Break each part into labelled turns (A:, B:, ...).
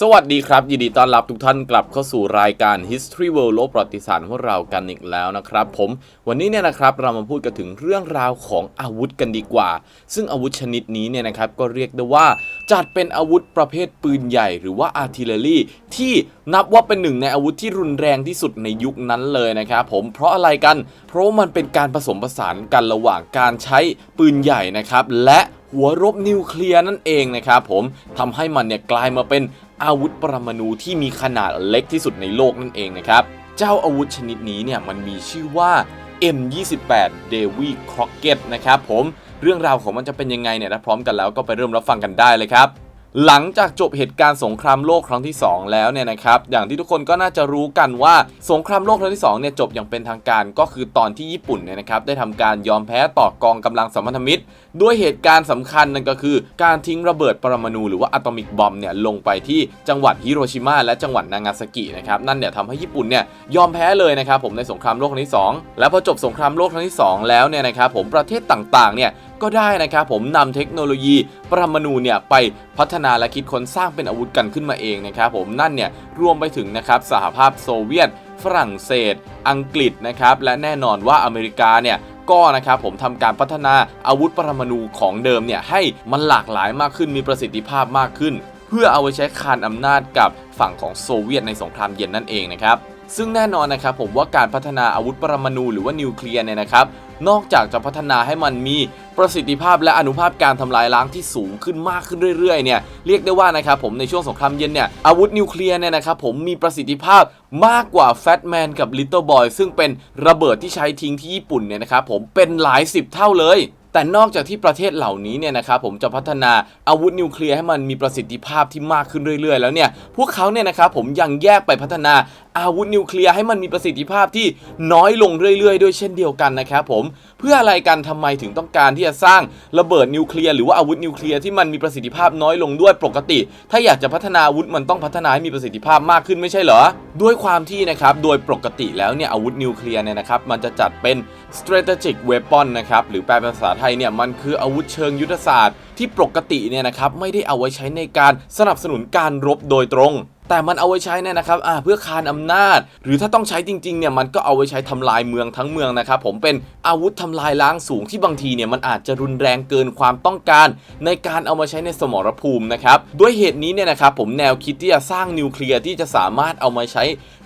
A: สวัสดีครับ ยินดีต้อนรับทุกท่านกลับเข้าสู่รายการ History World โลกประวัติศาสตร์ของเรากันอีกแล้วนะครับผมวันนี้เนี่ยนะครับเรามาพูดกันถึงเรื่องราวของอาวุธกันดีกว่า ซึ่งอาวุธชนิดนี้เนี่ยนะครับก็เรียกได้ว่าจัดเป็นอาวุธประเภทปืนใหญ่หรือว่า artillery ที่นับว่าเป็นหนึ่งในอาวุธที่รุนแรงที่สุดในยุคนั้นเลยนะครับผมเพราะอะไรกัน เพราะมันเป็นการผสมผสานกันระหว่างการใช้ปืนใหญ่นะครับและหัวรบนิวเคลียร์นั่นเองนะครับผมทำให้มันเนี่ยกลายมาเป็น อาวุธปรมาณูที่มีขนาดเล็กที่สุดในโลกนั่นเองนะครับ เจ้าอาวุธชนิดนี้เนี่ยมันมีชื่อว่า M28 Davy Crockett นะครับผมเรื่องราวของมันจะเป็นยังไงเนี่ยถ้าพร้อมกันแล้วก็ไปเริ่มรับฟังกันได้เลยครับ หลังจากจบเหตุการณ์สงครามโลกครั้งที่ 2 แล้วเนี่ยนะครับอย่างที่ทุกคนก็น่าจะรู้กันว่าสงครามโลกครั้งที่2เนี่ยจบอย่างเป็นทางการก็คือตอนที่ญี่ปุ่นเนี่ยนะครับได้ทำการยอมแพ้ต่อกองกำลังสัมพันธมิตร ด้วยเหตุการณ์สำคัญนั่นก็คือการทิ้งระเบิดปรมาณูหรือว่าอะตอมิกบอมเนี่ยลงไปที่จังหวัดฮิโรชิมาและจังหวัดนางาซากินะครับนั่นเนี่ยทำให้ญี่ปุ่นเนี่ยยอมแพ้เลยนะครับผมในสงครามโลกครั้งที่ 2 แล้วพอจบสงครามโลกครั้งที่ 2 แล้วเนี่ยนะครับผมประเทศต่างๆเนี่ยก็ได้นะครับผมนำเทคโนโลยีปรมาณูเนี่ยไปพัฒนาและคิดค้นสร้างเป็นอาวุธกันขึ้นมาเองนะครับผมนั่นเนี่ยรวมไปถึงนะครับสหภาพโซเวียต ฝรั่งเศส อังกฤษนะครับและแน่นอนว่าอเมริกาเนี่ยก็นะครับผมทำการพัฒนาอาวุธปรมาณูของเดิมเนี่ยให้มันหลากหลายมากขึ้นมีประสิทธิภาพมากขึ้น เพื่อเอาไว้ใช้คานอำนาจกับฝั่งของโซเวียตในสงครามเย็นนั่นเองนะครับซึ่งแน่นอนนะครับผมว่าการพัฒนาอาวุธปรมาณูหรือว่านิวเคลียร์เนี่ยนะครับนอกจากจะพัฒนาให้มันมี ประสิทธิภาพและอนุภาพการทำลายล้างที่สูงขึ้นมากขึ้นเรื่อยๆเนี่ยเรียกได้ว่านะครับผมในช่วงสงครามเย็นเนี่ยอาวุธนิวเคลียร์เนี่ยนะครับผมมีประสิทธิภาพมากกว่าแฟตแมนกับลิตเติ้ลบอยซึ่งเป็นระเบิดที่ใช้ทิ้งที่ญี่ปุ่นเนี่ยนะครับผมเป็นหลายสิบเท่าเลยแต่นอกจากที่ประเทศเหล่านี้เนี่ยนะครับผมจะพัฒนาอาวุธนิวเคลียร์ให้มันมีประสิทธิภาพที่มากขึ้นเรื่อยๆ แล้วเนี่ยพวกเขาเนี่ยนะครับผมยังแยกไปพัฒนา อาวุธนิวเคลียร์ให้มันมีประสิทธิภาพที่น้อยลงเรื่อยๆ ด้วยเช่นเดียวกันนะครับผมเพื่ออะไรกันทำไมถึงต้องการที่จะสร้างระเบิดนิวเคลียร์หรือว่าอาวุธนิวเคลียร์ที่มันมีประสิทธิภาพน้อยลงด้วยปกติ ถ้าอยากจะพัฒนาอาวุธมันต้องพัฒนาให้มีประสิทธิภาพมากขึ้นไม่ใช่เหรอ ด้วยความที่นะครับโดยปกติแล้วเนี่ยอาวุธนิวเคลียร์เนี่ยนะครับมันจะจัดเป็น strategic weapon นะครับหรือแปลเป็นภาษาไทยเนี่ยมันคืออาวุธเชิงยุทธศาสตร์ ที่ปกติเนี่ยนะครับไม่ได้เอาไว้ใช้ในการสนับสนุนการรบโดยตรง แต่มันเอาไว้ใช้เนี่ยนะครับอ่าเพื่อคานอำนาจ หรือถ้าต้องใช้จริงๆเนี่ยมันก็เอาไว้ใช้ทำลายเมืองทั้งเมืองนะครับผมเป็นอาวุธทำลายล้างสูงที่บางทีเนี่ยมันอาจจะรุนแรงเกินความต้องการ ในการเอามาใช้ในสมรภูมินะครับด้วยเหตุนี้เนี่ยนะครับผมแนวคิดที่จะสร้างนิวเคลียร์ที่จะสามารถเอามาใช้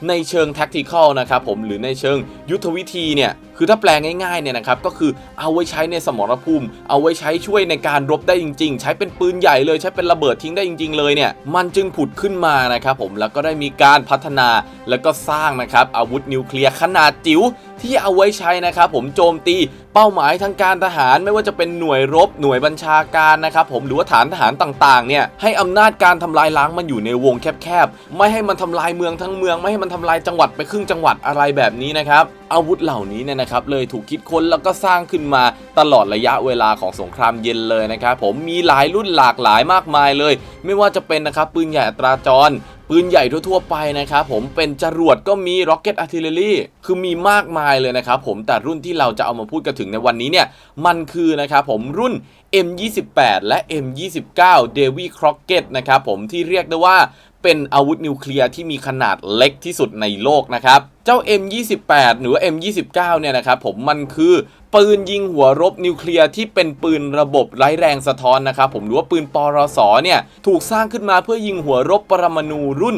A: ในเชิงแท็กติคอลนะครับผมหรือในเชิงยุทธวิธีเนี่ย คือถ้าแปลง่ายๆเนี่ยนะครับก็คือเอาไว้ใช้ในสมรภูมิ เอาไว้ใช้ช่วยในการรบได้จริง ๆ ใช้เป็นปืนใหญ่เลยใช้เป็นระเบิดทิ้งได้จริง ๆ เลยเนี่ยมันจึงผุดขึ้นมานะครับผมแล้วก็ได้มีการพัฒนาแล้วก็สร้างนะครับอาวุธนิวเคลียร์ขนาดจิ๋ว ที่เอาไว้ใช้นะครับผมโจมตีเป้าหมายทางการทหารไม่ว่าจะเป็นหน่วยรบหน่วยบัญชาการนะครับผมหรือว่าฐานทหารต่างๆเนี่ยให้อำนาจการทำลายล้างมันอยู่ในวงแคบๆไม่ให้มันทำลายเมืองทั้งเมือง ไม่ให้มันทำลายจังหวัดไปครึ่งจังหวัดอะไรแบบนี้นะครับอาวุธเหล่านี้เนี่ยนะครับเลยถูกคิดค้นแล้วก็สร้างขึ้นมาตลอดระยะเวลาของสงครามเย็นเลยนะครับผมมีหลายรุ่นหลากหลายมากมายเลย ไม่ว่าจะเป็นนะครับปืนใหญ่อัตราจร ปืนใหญ่ทั่วๆไปนะครับผมเป็นจรวดก็มี Rocket Artillery คือมีมากมายเลยนะครับผมแต่รุ่นที่เราจะเอามาพูดกันถึงในวันนี้เนี่ย มันคือนะครับผมรุ่น M28 และ M29 Davy Crockett นะครับผมที่เรียกได้ว่าเป็นอาวุธนิวเคลียร์ที่มีขนาดเล็กที่สุดในโลกนะครับ เจ้า M28 หรือว่า M29 เนี่ยนะครับผมมันคือ ปืนยิงหัวรบนิวเคลียร์ที่เป็นปืนระบบไร้แรงสะท้อนนะครับผมหรือว่าปืนปรสเนี่ยถูกสร้างขึ้นมาเพื่อยิงหัวรบปรมาณูรุ่น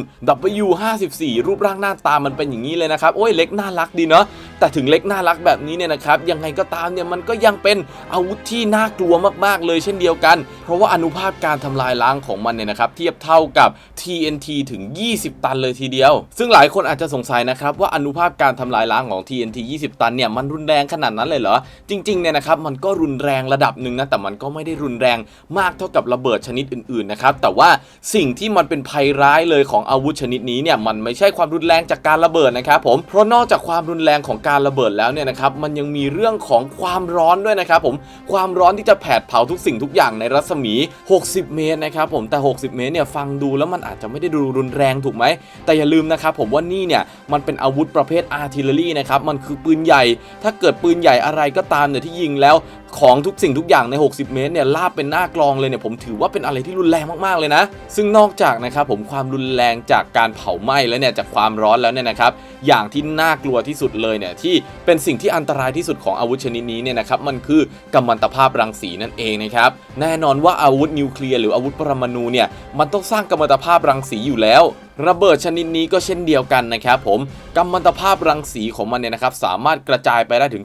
A: W54 รูปร่างหน้าตามันเป็นอย่างนี้เลยนะครับ โอ้ยเล็กน่ารักดีเนาะแต่ถึงเล็กน่ารักแบบนี้เนี่ยนะครับยังไงก็ตามเนี่ยมันก็ยังเป็นอาวุธที่น่ากลัวมากๆเลยเช่นเดียวกัน เพราะว่าอนุภาพการทำลายล้างของมันเนี่ยนะครับเทียบเท่ากับ TNT ถึง 20 ตันเลยทีเดียว ซึ่งหลายคนอาจจะสงสัยนะครับว่าอนุภาพการทำลายล้างของ TNT 20 ตันเนี่ยมันรุนแรงขนาดนั้นเลยเหรอจริงๆเนี่ยนะครับมันก็รุนแรงระดับหนึ่งนะแต่มันก็ไม่ได้รุนแรงมากเท่ากับระเบิดชนิดอื่นๆนะครับแต่ว่าสิ่งที่มันเป็นภัยร้ายเลยของอาวุธชนิดนี้เนี่ยมันไม่ใช่ความรุนแรงจากการระเบิดนะครับผมเพราะนอกจากความรุนแรงของการระเบิดแล้วเนี่ยนะครับมันยังมีเรื่องของความร้อนด้วยนะครับผมความร้อนที่จะแผดเผาทุกสิ่งทุกอย่างในรัศมี 60 เมตรนะครับผมแต่ 60 เมตรเนี่ยฟังดูแล้วมันอาจจะไม่ได้ดูรุนแรงถูกไหมแต่อย่าลืมนะครับผมว่านี่เนี่ยมันเป็นอาวุธประเภทอาร์ติเลอรี่นะครับมันคือปืนใหญ่ ถ้าเกิดปืนใหญ่อะไรก็ตามเนี่ยที่ยิงแล้วของทุกสิ่งทุกอย่างใน 60 เมตรเนี่ยลาบเป็นหน้ากลองเลยเนี่ยผมถือว่าเป็นอะไรที่รุนแรงมากๆเลยนะ ซึ่งนอกจากนะครับผมความรุนแรงจากการเผาไหม้แล้วเนี่ยจากความร้อนแล้วเนี่ยนะครับอย่างที่น่ากลัวที่สุดเลยเนี่ยที่เป็นสิ่งที่อันตรายที่สุดของอาวุธชนิดนี้เนี่ยนะครับมันคือกัมมันตภาพรังสีนั่นเองนะครับแน่นอนว่าอาวุธนิวเคลียร์หรืออาวุธปรมาณูเนี่ยมันต้องสร้างกัมมันตภาพรังสีอยู่แล้ว ระเบิดชนิดนี้ก็เช่นเดียวกันนะครับผมกัมมันตภาพรังสีของมันเนี่ยนะครับสามารถกระจายไปได้ถึง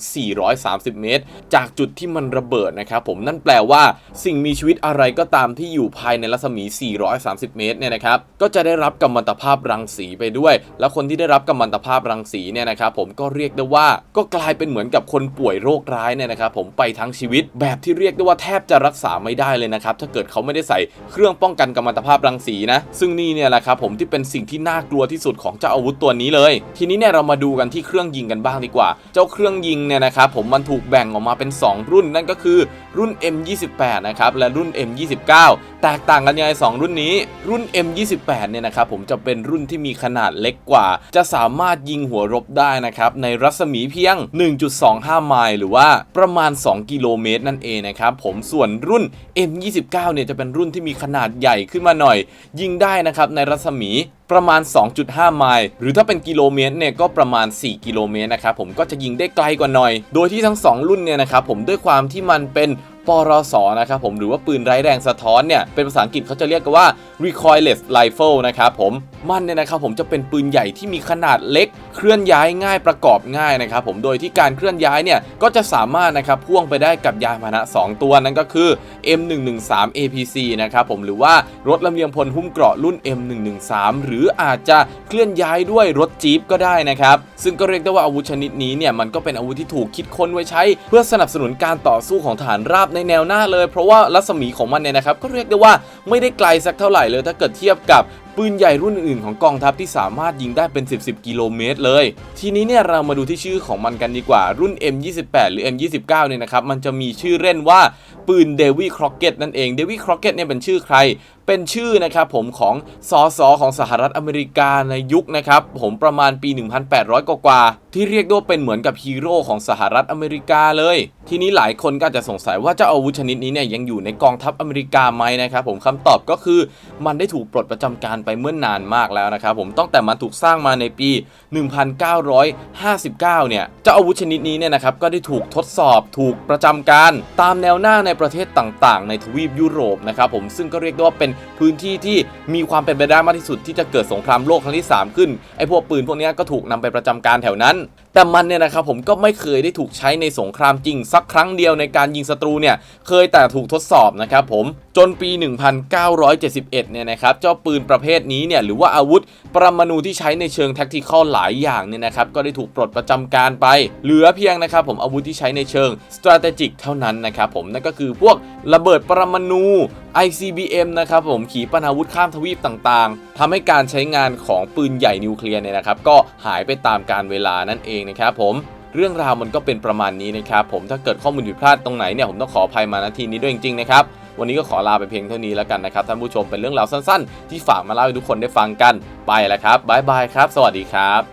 A: 430 เมตร จากจุดที่มันระเบิดนะครับผมนั่นแปลว่าสิ่งมีชีวิตอะไรก็ตามที่อยู่ภายในรัศมี 430 เมตรเนี่ยนะครับก็จะได้รับกัมมันตภาพรังสีไปด้วย แล้วคนที่ได้รับกัมมันตภาพรังสีเนี่ยนะครับผมก็เรียกได้ว่าก็กลายเป็นเหมือนกับคนป่วยโรคร้ายเนี่ยนะครับผมไปทั้งชีวิต แบบที่เรียกได้ว่าแทบจะรักษาไม่ได้เลยนะครับถ้าเกิดเขาไม่ได้ใส่เครื่องป้องกันกัมมันตภาพรังสีนะซึ่งนี่เนี่ยแหละครับผมที่เป็นสิ่งที่น่ากลัวที่สุดของเจ้าอาวุธตัวนี้เลย ทีนี้เนี่ยเรามาดูกันที่เครื่องยิงกันบ้างดีกว่า เจ้าเครื่องยิงเนี่ยนะครับผมมันถูกแบ่งออกมาเป็น 2 รุ่นนั่นก็คือรุ่น M28 นะครับและรุ่น M29 แตกต่างกันยังไง2รุ่นนี้ รุ่น M28 เนี่ยนะครับผมจะเป็นรุ่นที่มีขนาดเล็กกว่า จะสามารถยิงหัวรบได้นะครับในรัศมีเพียง 1.25 ไมล์หรือว่าประมาณ 2 กิโลเมตรนั่นเองนะครับผมส่วนรุ่น M29 เนี่ยจะเป็นรุ่นที่มีขนาดใหญ่ขึ้นมาหน่อย ยิงได้นะครับในรัศมีประมาณ 2.5 ไมล์ หรือถ้าเป็นกิโลเมตรเนี่ยก็ประมาณ 4 กิโลเมตรนะครับผมก็จะยิงได้ไกลกว่าหน่อย โดยที่ทั้ง 2 รุ่นเนี่ยนะครับผมด้วยความที่มันเป็น ปรสนะครับผมหรือว่าปืนไร้แรงสะท้อนเนี่ยเป็นภาษาอังกฤษเขาจะเรียกกันว่า recoilless rifle นะครับผมมันเนี่ยนะครับผมจะเป็นปืนใหญ่ที่มีขนาดเล็ก เคลื่อนย้ายง่ายประกอบง่ายนะครับผมโดยที่การเคลื่อนย้ายเนี่ยก็จะสามารถนะครับพ่วงไปได้กับยานพาหนะ 2 ตัวนั่นก็คือ M113 APC นะครับผมหรือว่ารถลำเลียงพลหุ้มเกราะรุ่น M113 หรืออาจจะเคลื่อนย้ายด้วยรถจี๊ปก็ได้นะครับซึ่งก็เรียกได้ว่าอาวุธชนิดนี้เนี่ยมันก็เป็นอาวุธที่ถูกคิดค้นไว้ใช้ เพื่อสนับสนุนการต่อสู้ของฐานราบในแนวหน้าเลย เพราะว่ารัศมีของมันเนี่ยนะครับก็เรียกได้ว่าไม่ได้ไกลสักเท่าไหร่เลย ถ้าเกิดเทียบกับปืนใหญ่รุ่นอื่นของกองทัพที่สามารถยิงได้เป็น 10 10 กิโลเมตรเลย ทีนี้เนี่ยเรามาดูที่ชื่อของมันกันดีกว่ารุ่น M28 หรือ M29 เนี่ยนะครับมันจะมีชื่อเล่นว่าปืนเดวี่ครอกเก็ตนั่นเองเดวี่ครอกเก็ตเนี่ยเป็นชื่อใคร เป็นชื่อนะครับผมของสอสอของสหรัฐอเมริกาในยุคนะครับผมประมาณปี 1800 กว่าที่เรียกได้ว่าเป็นเหมือนกับฮีโร่ของสหรัฐอเมริกาเลย ทีนี้หลายคนก็จะสงสัยว่าเจ้าอาวุธชนิดนี้เนี่ยยังอยู่ในกองทัพอเมริกาไหมนะครับผมคำตอบก็คือมันได้ถูกปลดประจำการไปเมื่อนานมากแล้วนะครับผมตั้งแต่มันถูกสร้างมาในปี 1959 เนี่ยเจ้าอาวุธชนิดนี้เนี่ยนะครับก็ได้ถูกทดสอบถูกประจำการ ตามแนวหน้าในประเทศต่างๆ ในทวีปยุโรปนะครับผมซึ่งก็เรียกได้ว่าเป็นพื้นที่ที่มีความเป็นไปได้มากที่สุดที่จะเกิดสงครามโลกครั้งที่ 3 ขึ้นไอ้พวกปืนพวกนี้ก็ถูกนำไปประจำการแถวนั้น แต่มันเนี่ยนะครับผมก็ไม่เคยได้ถูกใช้ในสงครามจริงสักครั้งเดียวในการยิงศัตรูเนี่ยเคยแต่ถูกทดสอบนะครับผมจนปี 1971 เนี่ยนะครับเจ้าปืนประเภทนี้เนี่ยหรือว่าอาวุธปรมาณูที่ใช้ในเชิงแท็กติคอลหลายอย่างเนี่ยนะครับก็ได้ถูกปลดประจำการไป เหลือเพียงนะครับผมอาวุธที่ใช้ในเชิง strategic เท่านั้นนะครับผมนั่นก็คือพวกระเบิดปรมาณู ICBM นะครับผมขีปนาวุธข้ามทวีปต่างๆทำให้การใช้งานของปืนใหญ่นิวเคลียร์เนี่ยนะครับก็หายไปตามการเวลานั่นเองนะครับผมเรื่องราวมันก็เป็นประมาณนี้นะครับผมถ้าเกิดข้อมูลผิดพลาดตรงไหนเนี่ยผมต้องขออภัยมาณทีนี้ด้วยจริงๆนะครับวันนี้ก็ขอลาไปเพียงเท่านี้แล้วกันนะครับท่านผู้ชมเป็นเรื่องราวสั้นๆ ที่ฝากมาเล่าให้ทุกคนได้ฟังกันไปแล้วครับบายบายครับ สวัสดีครับ